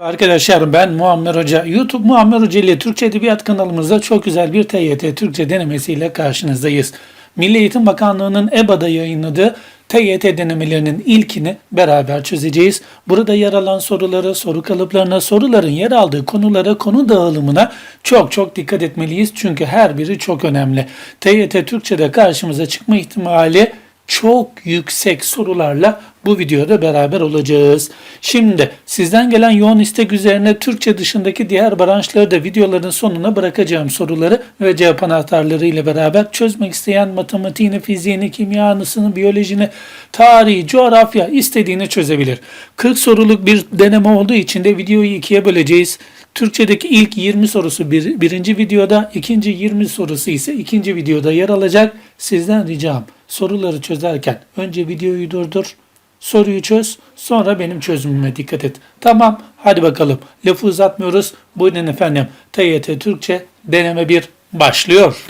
Arkadaşlar ben Muammer Hoca. YouTube Muammer Hoca ile Türkçe Edebiyat kanalımızda çok güzel bir TYT Türkçe denemesiyle karşınızdayız. Milli Eğitim Bakanlığı'nın EBA'da yayınladığı TYT denemelerinin ilkini beraber çözeceğiz. Burada yer alan soruları, soru kalıplarına, soruların yer aldığı konulara, konu dağılımına çok çok dikkat etmeliyiz. Çünkü her biri çok önemli. TYT Türkçe'de karşımıza çıkma ihtimali çok yüksek sorularla bu videoda beraber olacağız. Şimdi sizden gelen yoğun istek üzerine Türkçe dışındaki diğer branşları da videoların sonuna bırakacağım soruları ve cevap anahtarları ile beraber çözmek isteyen matematiğini, fiziğini, kimyanısını, biyolojini, tarihi, coğrafya istediğini çözebilir. 40 soruluk bir deneme olduğu için de videoyu ikiye böleceğiz. Türkçedeki ilk 20 sorusu bir, birinci videoda, ikinci 20 sorusu ise ikinci videoda yer alacak. Sizden ricam soruları çözerken önce videoyu durdur, soruyu çöz, sonra benim çözümüme dikkat et. Tamam, hadi bakalım. Lafı uzatmıyoruz. Buyurun efendim. TYT Türkçe deneme 1 başlıyor.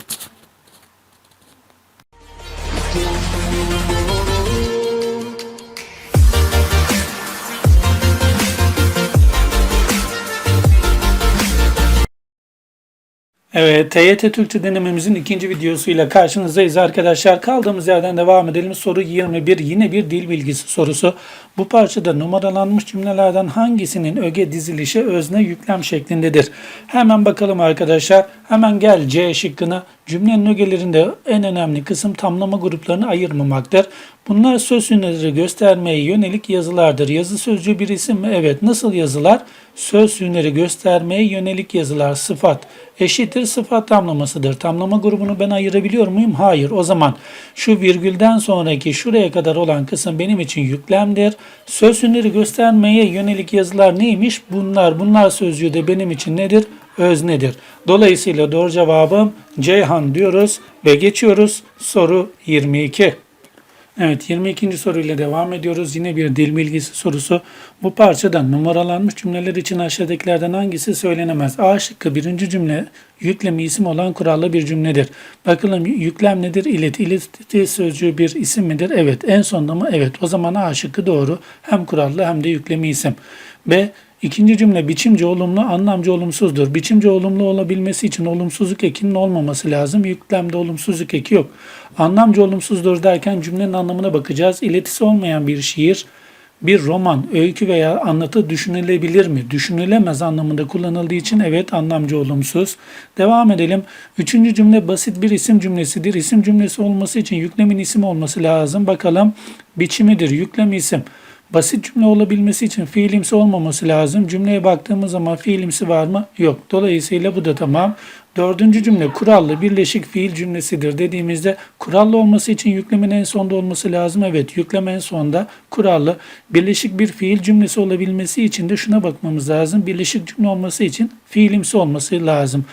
Evet, TYT Türkçe denememizin ikinci videosuyla karşınızdayız arkadaşlar. Kaldığımız yerden devam edelim. Soru 21 yine bir dil bilgisi sorusu. Bu parçada numaralanmış cümlelerden hangisinin öge dizilişi özne yüklem şeklindedir? Hemen bakalım arkadaşlar. Hemen gel C şıkkına. Cümlenin ögelerinde en önemli kısım tamlama gruplarını ayırmamaktır. Bunlar söz ünleri göstermeye yönelik yazılardır. Yazı sözcüğü bir isim mi? Evet. Nasıl yazılar? Söz ünleri göstermeye yönelik yazılar. Sıfat eşittir sıfat tamlamasıdır. Tamlama grubunu ben ayırabiliyor muyum? Hayır. O zaman şu virgülden sonraki şuraya kadar olan kısım benim için yüklemdir. Söz ünleri göstermeye yönelik yazılar neymiş? Bunlar. Bunlar sözcüğü de benim için nedir? Öznedir. Dolayısıyla doğru cevabım Ceyhan diyoruz ve geçiyoruz soru 22. Evet 22. soruyla devam ediyoruz. Yine bir dil bilgisi sorusu. Bu parçadan numaralanmış cümleler için aşağıdakilerden hangisi söylenemez? A şıkkı birinci cümle yüklemi isim olan kurallı bir cümledir. Bakalım yüklem nedir? İleti. İleti sözcüğü bir isim midir? Evet. En sonunda mı? Evet. O zaman A şıkkı doğru. Hem kurallı hem de yüklemi isim. B İkinci cümle biçimci olumlu, anlamcı olumsuzdur. Biçimci olumlu olabilmesi için olumsuzluk ekinin olmaması lazım. Yüklemde olumsuzluk eki yok. Anlamcı olumsuzdur derken cümlenin anlamına bakacağız. İletisi olmayan bir şiir, bir roman, öykü veya anlatı düşünülebilir mi? Düşünülemez anlamında kullanıldığı için evet anlamcı olumsuz. Devam edelim. Üçüncü cümle basit bir isim cümlesidir. İsim cümlesi olması için yüklemin isim olması lazım. Bakalım biçimidir, yüklem isim. Basit cümle olabilmesi için fiilimsi olmaması lazım. Cümleye baktığımız zaman fiilimsi var mı? Yok. Dolayısıyla bu da tamam. Dördüncü cümle kurallı birleşik fiil cümlesidir dediğimizde kurallı olması için yüklemin en sonda olması lazım. Evet yüklem en sonda kurallı. Birleşik bir fiil cümlesi olabilmesi için de şuna bakmamız lazım. Birleşik cümle olması için fiilimsi olması lazım.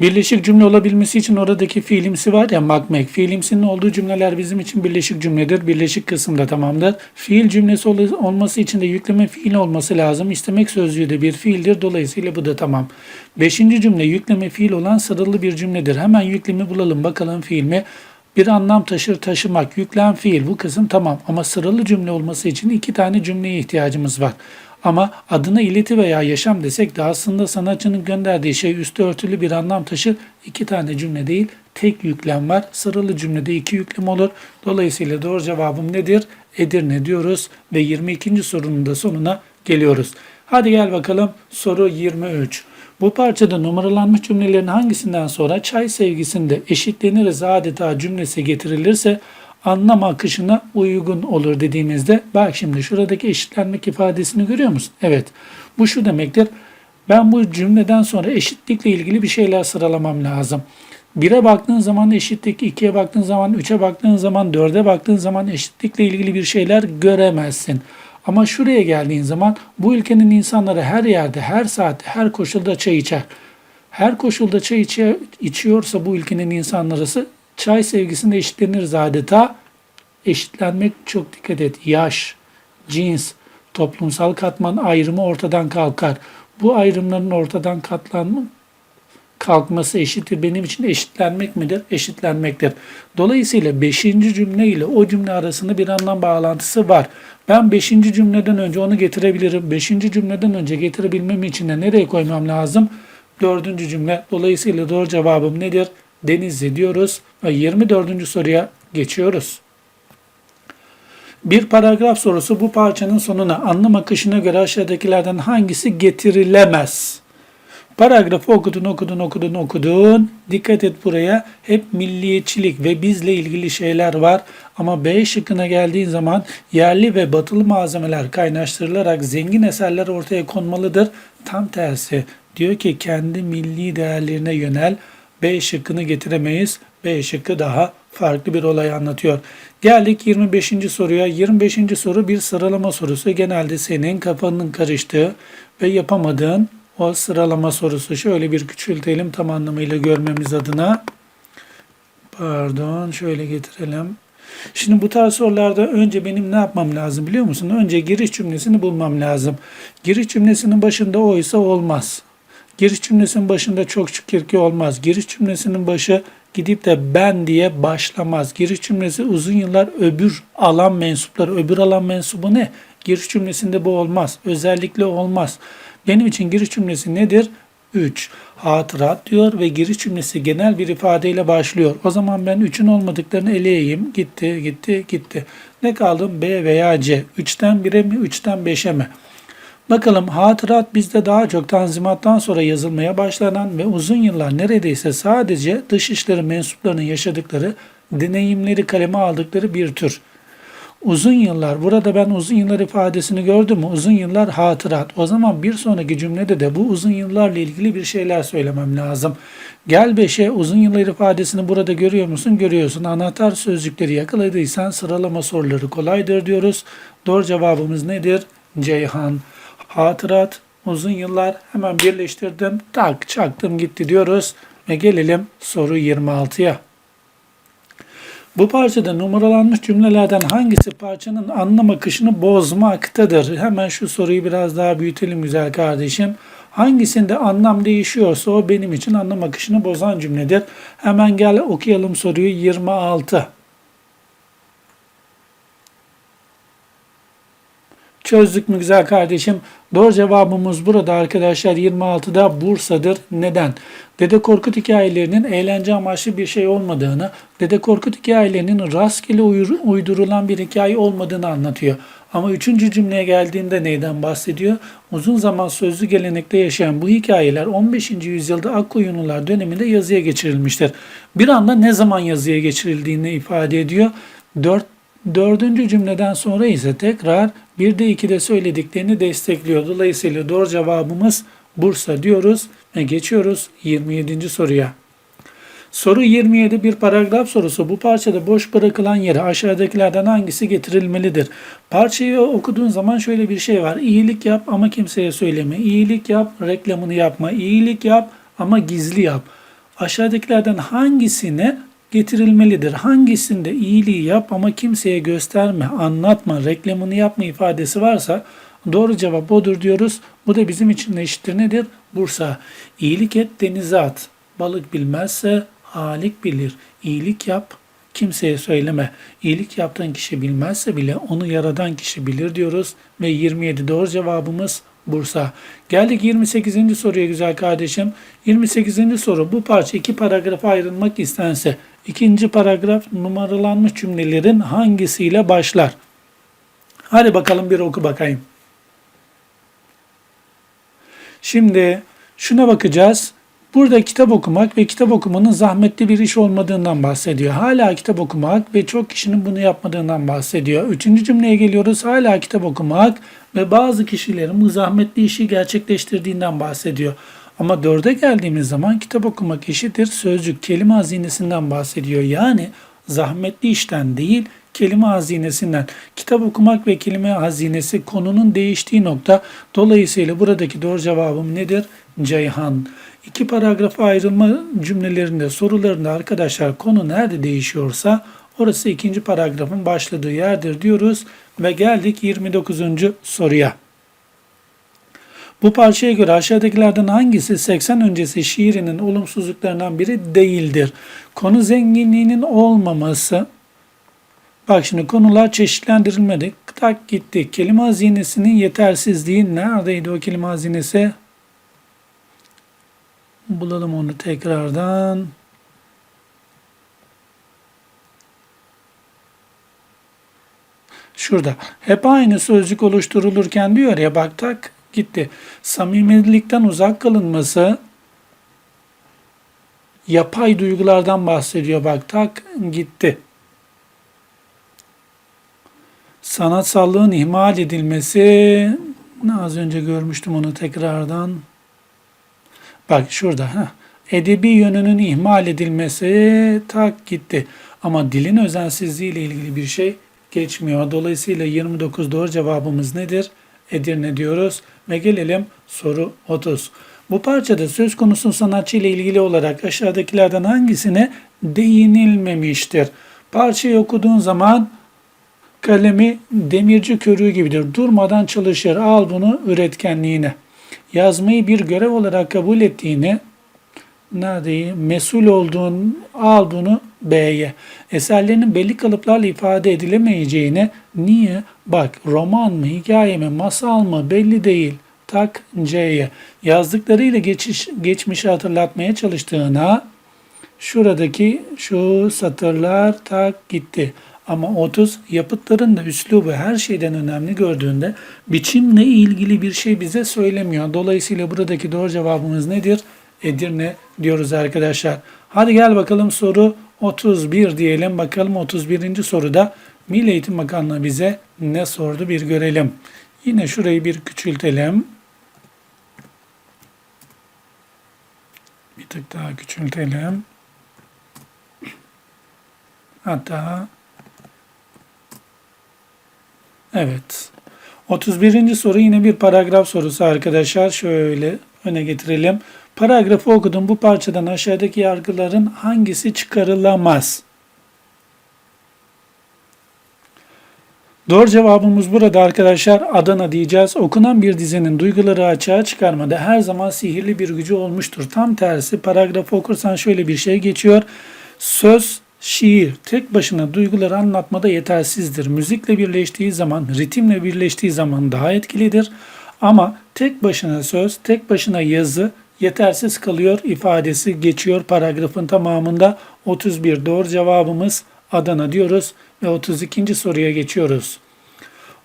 Birleşik cümle olabilmesi için oradaki fiilimsi var ya makmek. Fiilimsinin olduğu cümleler bizim için birleşik cümledir. Birleşik kısımda tamamdır. Fiil cümlesi ol- olması için de yükleme fiil olması lazım. İstemek sözcüğü de bir fiildir. Dolayısıyla bu da tamam. Beşinci cümle yükleme fiil olan sarılı bir cümledir. Hemen yüklemi bulalım bakalım fiil mi? Bir anlam taşır taşımak, yüklem fiil bu kısım tamam ama sıralı cümle olması için iki tane cümleye ihtiyacımız var. Ama adına ileti veya yaşam desek de aslında sanatçının gönderdiği şey üstü örtülü bir anlam taşır. İki tane cümle değil, tek yüklem var. Sıralı cümlede iki yüklem olur. Dolayısıyla doğru cevabım nedir? Edirne diyoruz ve 22. sorunun da sonuna geliyoruz. Hadi gel bakalım soru 23. Bu parçada numaralanmış cümlelerin hangisinden sonra çay sevgisinde eşitleniriz adeta cümlesi getirilirse anlam akışına uygun olur dediğimizde bak şimdi şuradaki eşitlenmek ifadesini görüyor musun? Evet. Bu şu demektir. Ben bu cümleden sonra eşitlikle ilgili bir şeyler sıralamam lazım. 1'e baktığın zaman eşitlik, 2'ye baktığın zaman, 3'e baktığın zaman, 4'e baktığın zaman eşitlikle ilgili bir şeyler göremezsin. Ama şuraya geldiğin zaman bu ülkenin insanları her yerde, her saatte, her koşulda çay içer. Her koşulda çay içiyorsa bu ülkenin insanları çay sevgisinde eşitleniriz adeta. Eşitlenmek çok dikkat et. Yaş, cins, toplumsal katman ayrımı ortadan kalkar. Bu ayrımların ortadan katlanma, kalkması eşittir. Benim için eşitlenmek midir? Eşitlenmektir. Dolayısıyla 5. cümle ile o cümle arasında bir anlam bağlantısı var. Ben 5. cümleden önce onu getirebilirim. 5. cümleden önce getirebilmem için de nereye koymam lazım? 4. cümle. Dolayısıyla doğru cevabım nedir? Denizli diyoruz ve 24. soruya geçiyoruz. Bir paragraf sorusu bu parçanın sonuna anlam akışına göre aşağıdakilerden hangisi getirilemez? Paragrafı okudun, okudun, okudun, okudun. Dikkat et buraya. Hep milliyetçilik ve bizle ilgili şeyler var. Ama B şıkkına geldiğin zaman yerli ve batılı malzemeler kaynaştırılarak zengin eserler ortaya konmalıdır. Tam tersi. Diyor ki kendi milli değerlerine yönel. B şıkkını getiremeyiz. B şıkkı daha farklı bir olay anlatıyor. Geldik 25. soruya. 25. soru bir sıralama sorusu. Genelde senin kafanın karıştığı ve yapamadığın o sıralama sorusu. Şöyle bir küçültelim tam anlamıyla görmemiz adına. Pardon şöyle getirelim. Şimdi bu tarz sorularda önce benim ne yapmam lazım biliyor musun? Önce giriş cümlesini bulmam lazım. Giriş cümlesinin başında oysa olmaz. Giriş cümlesinin başında çok şükür ki olmaz. Giriş cümlesinin başı gidip de ben diye başlamaz. Giriş cümlesi uzun yıllar öbür alan mensupları. Öbür alan mensubu ne? Giriş cümlesinde bu olmaz. Özellikle olmaz. Benim için giriş cümlesi nedir? 3. Hatırat diyor ve giriş cümlesi genel bir ifadeyle başlıyor. O zaman ben 3'ün olmadıklarını eleyeyim. Gitti, gitti, gitti. Ne kaldım? B veya C. 3'ten 1'e mi, 3'ten 5'e mi? Bakalım hatırat bizde daha çok tanzimattan sonra yazılmaya başlanan ve uzun yıllar neredeyse sadece dışişleri mensuplarının yaşadıkları, deneyimleri kaleme aldıkları bir tür. Uzun yıllar, burada ben uzun yıllar ifadesini gördüm mü? Uzun yıllar hatırat. O zaman bir sonraki cümlede de bu uzun yıllarla ilgili bir şeyler söylemem lazım. Gel beşe uzun yıllar ifadesini burada görüyor musun? Görüyorsun. Anahtar sözcükleri yakaladıysan sıralama soruları kolaydır diyoruz. Doğru cevabımız nedir? Ceyhan. Hatırat, uzun yıllar hemen birleştirdim. Tak çaktım gitti diyoruz. Ve gelelim soru 26'ya. Bu parçada numaralanmış cümlelerden hangisi parçanın anlam akışını bozmaktadır? Hemen şu soruyu biraz daha büyütelim güzel kardeşim. Hangisinde anlam değişiyorsa o benim için anlam akışını bozan cümledir. Hemen gel okuyalım soruyu 26. Çözdük mü güzel kardeşim? Doğru cevabımız burada arkadaşlar 26'da Bursa'dır. Neden? Dede Korkut hikayelerinin eğlence amaçlı bir şey olmadığını, Dede Korkut hikayelerinin rastgele uydurulan bir hikaye olmadığını anlatıyor. Ama üçüncü cümleye geldiğinde neyden bahsediyor? Uzun zaman sözlü gelenekte yaşayan bu hikayeler 15. yüzyılda Akkoyunlular döneminde yazıya geçirilmiştir. Bir anda ne zaman yazıya geçirildiğini ifade ediyor. 4 Dördüncü cümleden sonra ise tekrar bir de iki de söylediklerini destekliyor. Dolayısıyla doğru cevabımız Bursa diyoruz ve geçiyoruz 27. soruya. Soru 27 bir paragraf sorusu. Bu parçada boş bırakılan yere aşağıdakilerden hangisi getirilmelidir? Parçayı okuduğun zaman şöyle bir şey var. İyilik yap ama kimseye söyleme. İyilik yap, reklamını yapma. İyilik yap ama gizli yap. Aşağıdakilerden hangisine getirilmelidir. Hangisinde iyiliği yap ama kimseye gösterme, anlatma, reklamını yapma ifadesi varsa doğru cevap odur diyoruz. Bu da bizim için eşittir nedir? Bursa. İyilik et denize at. Balık bilmezse halik bilir. İyilik yap kimseye söyleme. İyilik yaptığın kişi bilmezse bile onu yaradan kişi bilir diyoruz. Ve 27 doğru cevabımız Bursa. Geldik 28. soruya güzel kardeşim. 28. soru bu parça iki paragrafa ayrılmak istense ikinci paragraf numaralanmış cümlelerin hangisiyle başlar? Hadi bakalım bir oku bakayım. Şimdi şuna bakacağız. Burada kitap okumak ve kitap okumanın zahmetli bir iş olmadığından bahsediyor. Hala kitap okumak ve çok kişinin bunu yapmadığından bahsediyor. Üçüncü cümleye geliyoruz. Hala kitap okumak ve bazı kişilerin bu zahmetli işi gerçekleştirdiğinden bahsediyor. Ama dörde geldiğimiz zaman kitap okumak eşittir sözcük kelime hazinesinden bahsediyor. Yani zahmetli işten değil kelime hazinesinden. Kitap okumak ve kelime hazinesi konunun değiştiği nokta. Dolayısıyla buradaki doğru cevabım nedir? Ceyhan. İki paragrafa ayrılma cümlelerinde sorularında arkadaşlar konu nerede değişiyorsa orası ikinci paragrafın başladığı yerdir diyoruz ve geldik 29. soruya. Bu parçaya göre aşağıdakilerden hangisi 80 öncesi şiirinin olumsuzluklarından biri değildir? Konu zenginliğinin olmaması. Bak şimdi konular çeşitlendirilmedi. Tak gitti. Kelime hazinesinin yetersizliği neredeydi o kelime hazinesi? Bulalım onu tekrardan. Şurada. Hep aynı sözcük oluşturulurken diyor ya bak tak gitti. Samimilikten uzak kalınması yapay duygulardan bahsediyor bak tak gitti. Sanatsallığın ihmal edilmesi az önce görmüştüm onu tekrardan. Bak şurada. Heh. Edebi yönünün ihmal edilmesi tak gitti. Ama dilin özensizliği ile ilgili bir şey geçmiyor. Dolayısıyla 29 doğru cevabımız nedir? Edirne diyoruz. Ve gelelim soru 30. Bu parçada söz konusu sanatçı ile ilgili olarak aşağıdakilerden hangisine değinilmemiştir? Parçayı okuduğun zaman kalemi demirci körüğü gibidir. Durmadan çalışır. Al bunu üretkenliğine. Yazmayı bir görev olarak kabul ettiğini, neredeyi, mesul olduğun, al bunu B'ye. Eserlerinin belli kalıplarla ifade edilemeyeceğine niye? Bak roman mı, hikaye mi, masal mı belli değil. Tak C'ye. Yazdıklarıyla geçiş, geçmişi hatırlatmaya çalıştığına şuradaki şu satırlar tak gitti. Ama 30 yapıtların da üslubu her şeyden önemli gördüğünde biçimle ilgili bir şey bize söylemiyor. Dolayısıyla buradaki doğru cevabımız nedir? Edirne diyoruz arkadaşlar. Hadi gel bakalım soru 31 diyelim. Bakalım 31. soruda Milli Eğitim Bakanlığı bize ne sordu bir görelim. Yine şurayı bir küçültelim. Bir tık daha küçültelim. Hatta Evet. 31. soru yine bir paragraf sorusu arkadaşlar. Şöyle öne getirelim. Paragrafı okudum. Bu parçadan aşağıdaki yargıların hangisi çıkarılamaz? Doğru cevabımız burada arkadaşlar Adana diyeceğiz. Okunan bir dizinin duyguları açığa çıkarmada her zaman sihirli bir gücü olmuştur. Tam tersi paragrafı okursan şöyle bir şey geçiyor. Söz Şiir tek başına duyguları anlatmada yetersizdir. Müzikle birleştiği zaman, ritimle birleştiği zaman daha etkilidir. Ama tek başına söz, tek başına yazı yetersiz kalıyor ifadesi geçiyor paragrafın tamamında. 31 doğru cevabımız Adana diyoruz ve 32. soruya geçiyoruz.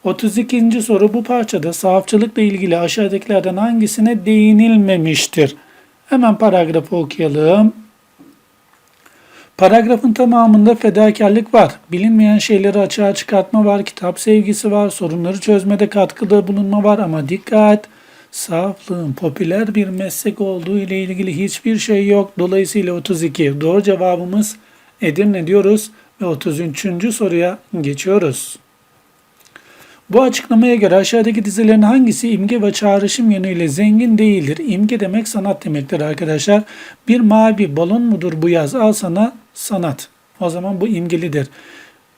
32. soru bu parçada sahafçılıkla ilgili aşağıdakilerden hangisine değinilmemiştir? Hemen paragrafı okuyalım. Paragrafın tamamında fedakarlık var. Bilinmeyen şeyleri açığa çıkartma var. Kitap sevgisi var. Sorunları çözmede katkıda bulunma var. Ama dikkat! Saflığın popüler bir meslek olduğu ile ilgili hiçbir şey yok. Dolayısıyla 32. Doğru cevabımız Edirne diyoruz ve 33. soruya geçiyoruz. Bu açıklamaya göre aşağıdaki dizilerin hangisi imge ve çağrışım yönüyle zengin değildir? İmge demek sanat demektir arkadaşlar. Bir mavi balon mudur bu yaz? Al sana sanat. O zaman bu imgelidir.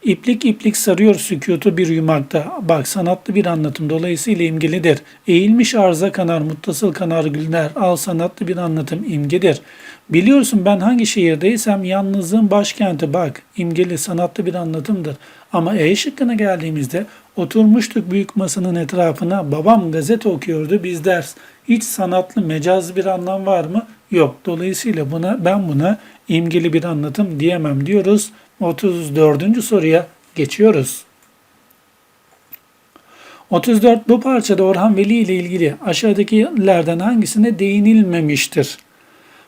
İplik iplik sarıyor sükutu bir yumakta. Bak sanatlı bir anlatım dolayısıyla imgelidir. Eğilmiş arza kanar, muttasıl kanar güller. Al sanatlı bir anlatım imgedir. Biliyorsun ben hangi şehirdeysem yalnızlığın başkenti bak imgeli sanatlı bir anlatımdır. Ama E şıkkına geldiğimizde oturmuştuk büyük masanın etrafına babam gazete okuyordu biz ders. Hiç sanatlı mecaz bir anlam var mı? Yok. Dolayısıyla buna ben buna imgeli bir anlatım diyemem diyoruz. 34. soruya geçiyoruz. 34 bu parçada Orhan Veli ile ilgili aşağıdakilerden hangisine değinilmemiştir?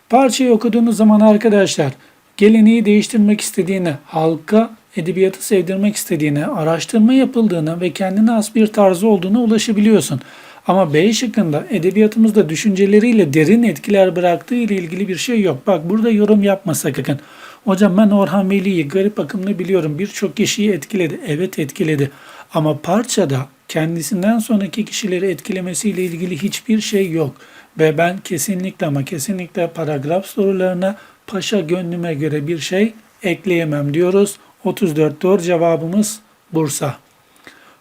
Parçayı okuduğunuz zaman arkadaşlar geleneği değiştirmek istediğini, halka edebiyatı sevdirmek istediğine, araştırma yapıldığına ve kendine has bir tarzı olduğuna ulaşabiliyorsun. Ama B şıkkında edebiyatımızda düşünceleriyle derin etkiler bıraktığı ile ilgili bir şey yok. Bak burada yorum yapma sakın. Hocam ben Orhan Veli'yi garip akımlı biliyorum. Birçok kişiyi etkiledi. Evet etkiledi. Ama parçada kendisinden sonraki kişileri etkilemesiyle ilgili hiçbir şey yok. Ve ben kesinlikle ama kesinlikle paragraf sorularına paşa gönlüme göre bir şey ekleyemem diyoruz. 34 doğru cevabımız Bursa.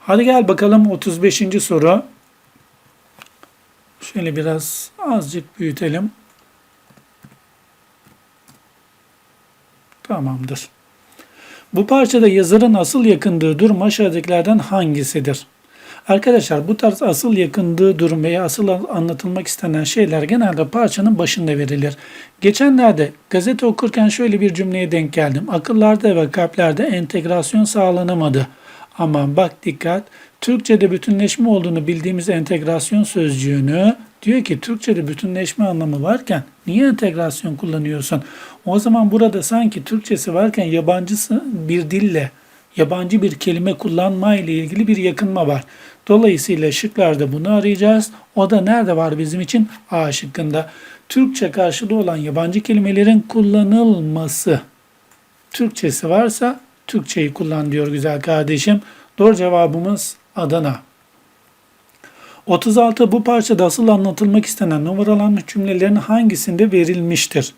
Hadi gel bakalım 35. soru. Şöyle biraz azıcık büyütelim. Tamamdır. Bu parçada yazarın asıl yakındığı durum aşağıdakilerden hangisidir? Arkadaşlar bu tarz asıl yakındığı durum veya asıl anlatılmak istenen şeyler genelde parçanın başında verilir. Geçenlerde gazete okurken şöyle bir cümleye denk geldim. Akıllarda ve kalplerde entegrasyon sağlanamadı. Aman bak dikkat. Türkçe'de bütünleşme olduğunu bildiğimiz entegrasyon sözcüğünü diyor ki Türkçe'de bütünleşme anlamı varken niye entegrasyon kullanıyorsun? O zaman burada sanki Türkçesi varken yabancısı bir dille yabancı bir kelime kullanma ile ilgili bir yakınma var. Dolayısıyla şıklarda bunu arayacağız. O da nerede var bizim için? A şıkkında. Türkçe karşılığı olan yabancı kelimelerin kullanılması. Türkçesi varsa Türkçeyi kullan diyor güzel kardeşim. Doğru cevabımız Adana. 36. Bu parçada asıl anlatılmak istenen numaralanmış cümlelerin hangisinde verilmiştir?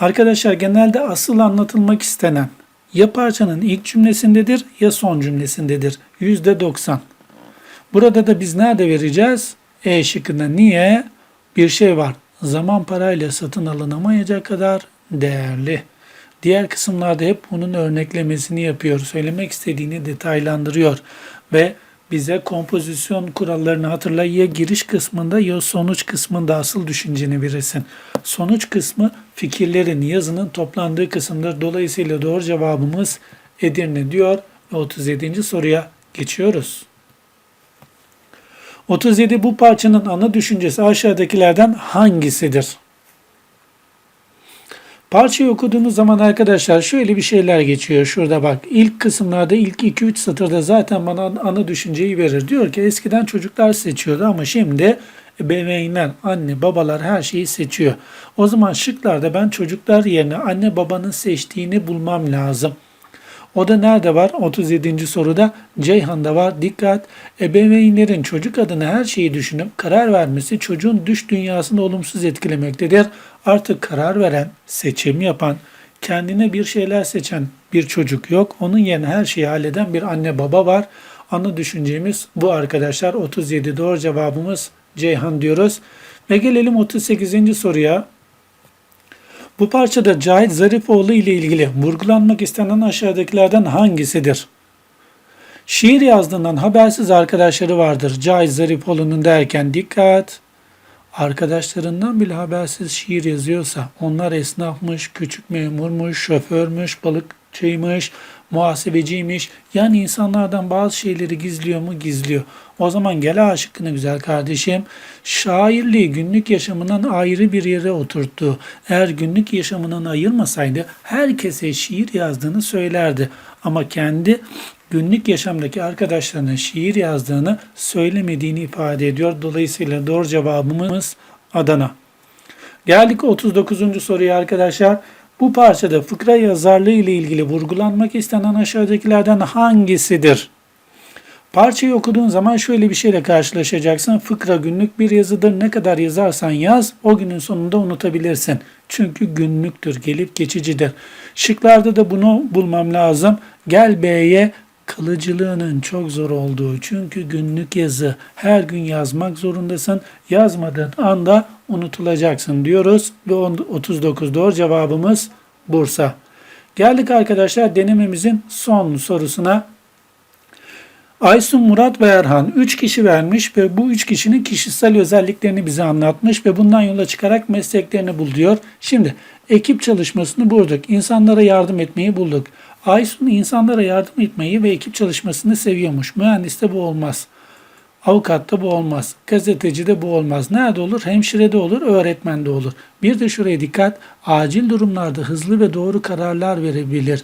Arkadaşlar genelde asıl anlatılmak istenen ya parçanın ilk cümlesindedir ya son cümlesindedir. %90. Burada da biz nerede vereceğiz? E şıkkında niye? Bir şey var. Zaman parayla satın alınamayacak kadar değerli. Diğer kısımlarda hep bunun örneklemesini yapıyor. Söylemek istediğini detaylandırıyor. Ve bize kompozisyon kurallarını hatırla ya giriş kısmında ya sonuç kısmında asıl düşünceni verirsin. Sonuç kısmı fikirlerin, yazının toplandığı kısımdır. Dolayısıyla doğru cevabımız Edirne diyor ve 37. soruya geçiyoruz. 37 bu parçanın ana düşüncesi aşağıdakilerden hangisidir? Parçayı okuduğunuz zaman arkadaşlar şöyle bir şeyler geçiyor. Şurada bak ilk kısımlarda ilk 2-3 satırda zaten bana ana düşünceyi verir. Diyor ki eskiden çocuklar seçiyordu ama şimdi ebeveynler, anne, babalar her şeyi seçiyor. O zaman şıklarda ben çocuklar yerine anne babanın seçtiğini bulmam lazım. O da nerede var? 37. soruda Ceyhan'da var. Dikkat! Ebeveynlerin çocuk adına her şeyi düşünüp karar vermesi çocuğun düş dünyasını olumsuz etkilemektedir. Artık karar veren, seçim yapan, kendine bir şeyler seçen bir çocuk yok. Onun yerine her şeyi halleden bir anne baba var. Ana düşüncemiz bu arkadaşlar. 37 doğru cevabımız Ceyhan diyoruz. Ve gelelim 38. soruya. Bu parçada Cahit Zarifoğlu ile ilgili vurgulanmak istenen aşağıdakilerden hangisidir? Şiir yazdığından habersiz arkadaşları vardır. Cahit Zarifoğlu'nun derken dikkat. Arkadaşlarından bile habersiz şiir yazıyorsa onlar esnafmış, küçük memurmuş, şoförmüş, balıkçıymış, muhasebeciymiş. Yani insanlardan bazı şeyleri gizliyor mu? Gizliyor. O zaman gel aşıkını güzel kardeşim. Şairliği günlük yaşamından ayrı bir yere oturttu. Eğer günlük yaşamından ayırmasaydı herkese şiir yazdığını söylerdi. Ama kendi günlük yaşamdaki arkadaşlarına şiir yazdığını söylemediğini ifade ediyor. Dolayısıyla doğru cevabımız Adana. Geldik 39. soruya arkadaşlar. Bu parçada fıkra yazarlığı ile ilgili vurgulanmak istenen aşağıdakilerden hangisidir? Parçayı okuduğun zaman şöyle bir şeyle karşılaşacaksın. Fıkra günlük bir yazıdır. Ne kadar yazarsan yaz o günün sonunda unutabilirsin. Çünkü günlüktür, gelip geçicidir. Şıklarda da bunu bulmam lazım. Gel B'ye kılıcılığının çok zor olduğu çünkü günlük yazı her gün yazmak zorundasın. Yazmadığın anda unutulacaksın diyoruz ve 39 doğru cevabımız Bursa. Geldik arkadaşlar denememizin son sorusuna. Aysun, Murat ve Erhan 3 kişi vermiş ve bu 3 kişinin kişisel özelliklerini bize anlatmış ve bundan yola çıkarak mesleklerini bul diyor. Şimdi ekip çalışmasını bulduk. İnsanlara yardım etmeyi bulduk. Aysun insanlara yardım etmeyi ve ekip çalışmasını seviyormuş. Mühendiste bu olmaz. Avukatta bu olmaz. Gazetecide bu olmaz. Nerede olur? Hemşirede olur, öğretmende olur. Bir de şuraya dikkat. Acil durumlarda hızlı ve doğru kararlar verebilir.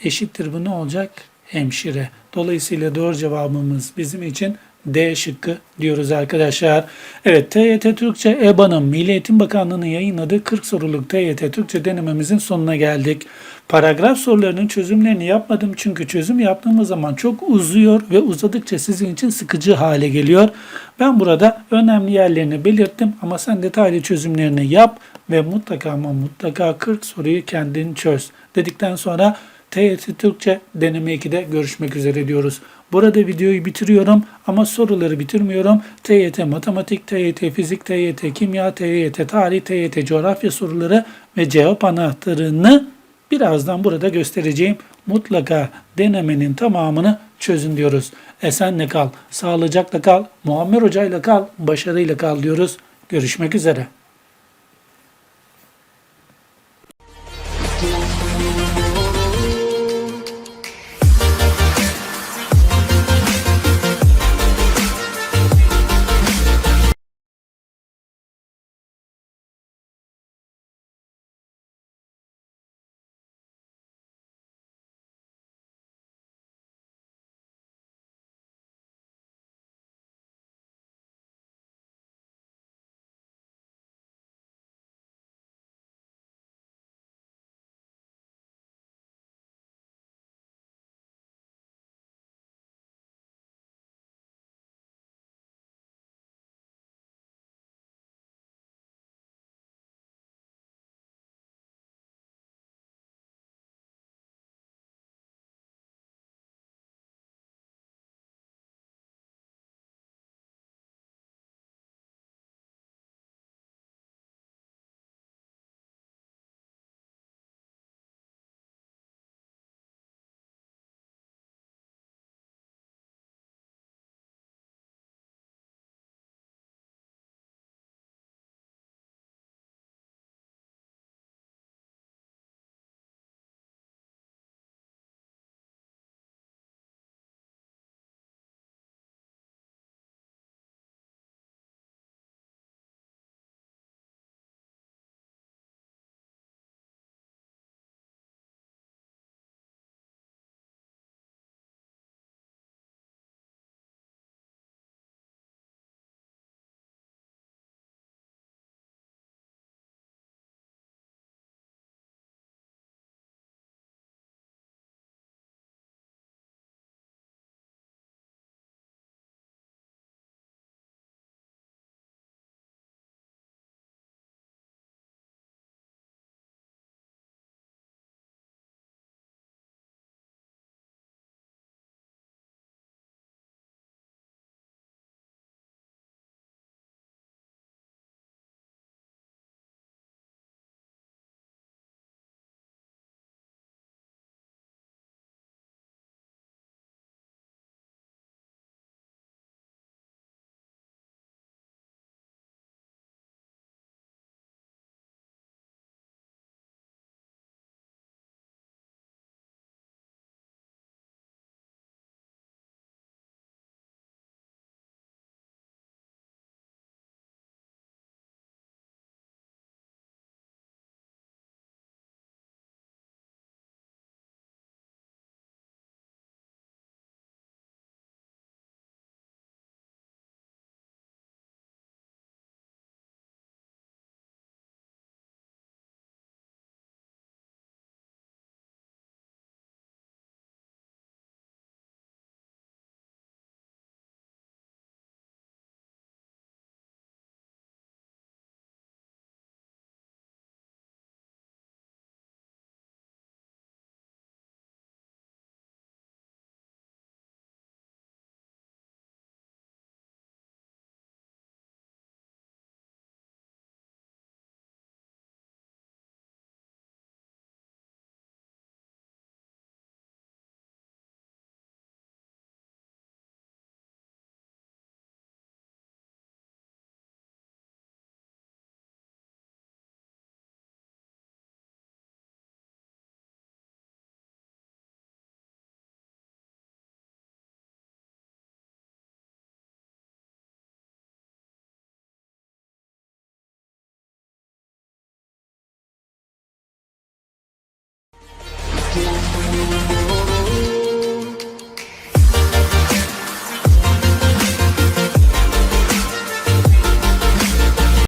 Eşittir bu ne olacak? Hemşire. Dolayısıyla doğru cevabımız bizim için D şıkkı diyoruz arkadaşlar. Evet TYT Türkçe EBA'nın Milli Eğitim Bakanlığı'nın yayınladığı 40 soruluk TYT Türkçe denememizin sonuna geldik. Paragraf sorularının çözümlerini yapmadım çünkü çözüm yaptığımız zaman çok uzuyor ve uzadıkça sizin için sıkıcı hale geliyor. Ben burada önemli yerlerini belirttim ama sen detaylı çözümlerini yap ve mutlaka ama mutlaka 40 soruyu kendin çöz dedikten sonra TYT Türkçe deneme 2'de görüşmek üzere diyoruz. Burada videoyu bitiriyorum ama soruları bitirmiyorum. TYT matematik, TYT fizik, TYT kimya, TYT tarih, TYT coğrafya soruları ve cevap anahtarını birazdan burada göstereceğim. Mutlaka denemenin tamamını çözün diyoruz. Esenle kal, sağlıcakla kal, Muammer Hoca ile kal, başarıyla kal diyoruz. Görüşmek üzere.